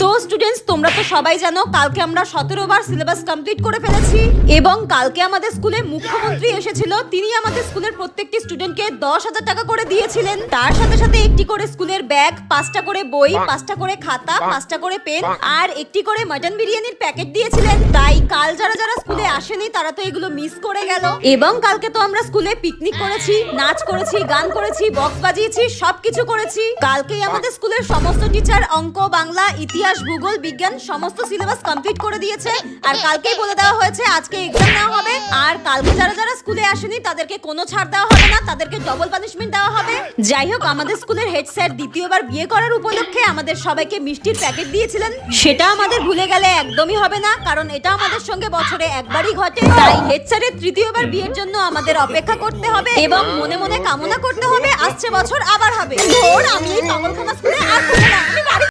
তো স্টুডেন্টস তোমরা তো সবাই জানো, কালকে আমরা সতেরো বার সিলেবাস কমপ্লিট করে ফেলেছি এবং কালকে আমাদের স্কুলে মুখ্যমন্ত্রী এসেছিল। তিনি আমাদের স্কুলের প্রত্যেকটি স্টুডেন্টকে দশ হাজার টাকা করে দিয়েছিলেন। তার সাথে সাথে একটি করে স্কুলের ব্যাগ পাঁচটা করে বই, পাঁচটা করে খাতা, পাঁচটা করে পেন আর একটি করে মাটন বিরিয়ানির প্যাকেট দিয়েছিলেন। তাই কাল যারা যারা আসেনি, তারা তো এগুলো মিস করে গেল। এবং কালকে তো আমরা স্কুলে পিকনিক করেছি, নাচ করেছি, গান করেছি বক্স বাজিয়েছি, সবকিছু করেছি। কালকেই আমাদের স্কুলের সমস্ত টিচার অঙ্ক, বাংলা, ইতিহাস, ভূগোল, বিজ্ঞান, সমস্ত সিলেবাস কমপ্লিট করে দিয়েছে। আর কালকেই বলে দেওয়া হয়েছে, আজকে কালকে যারা যারা স্কুলে আসেনি, তাদেরকে কোনো ছাড় দেওয়া হবে না, তাদেরকে ডবল পানিশমেন্ট দেওয়া হবে। যাই হোক, আমাদের স্কুলের হেড স্যার দ্বিতীয়বার বিয়ে করার উপলক্ষে আমাদের সবাইকে মিষ্টির প্যাকেট দিয়েছিলেন। সেটা আমাদের ভুলে গেলে একদমই হবে না, কারণ এটা আমাদের সঙ্গে বছরে একবারই ঘটে। তাই হেড স্যারের তৃতীয়বার বিয়ের জন্য আমাদের অপেক্ষা করতে হবে এবং মনে মনে কামনা করতে হবে, আসছে বছর আবার হবে। আমি এই পাগলখানা স্কুলে আর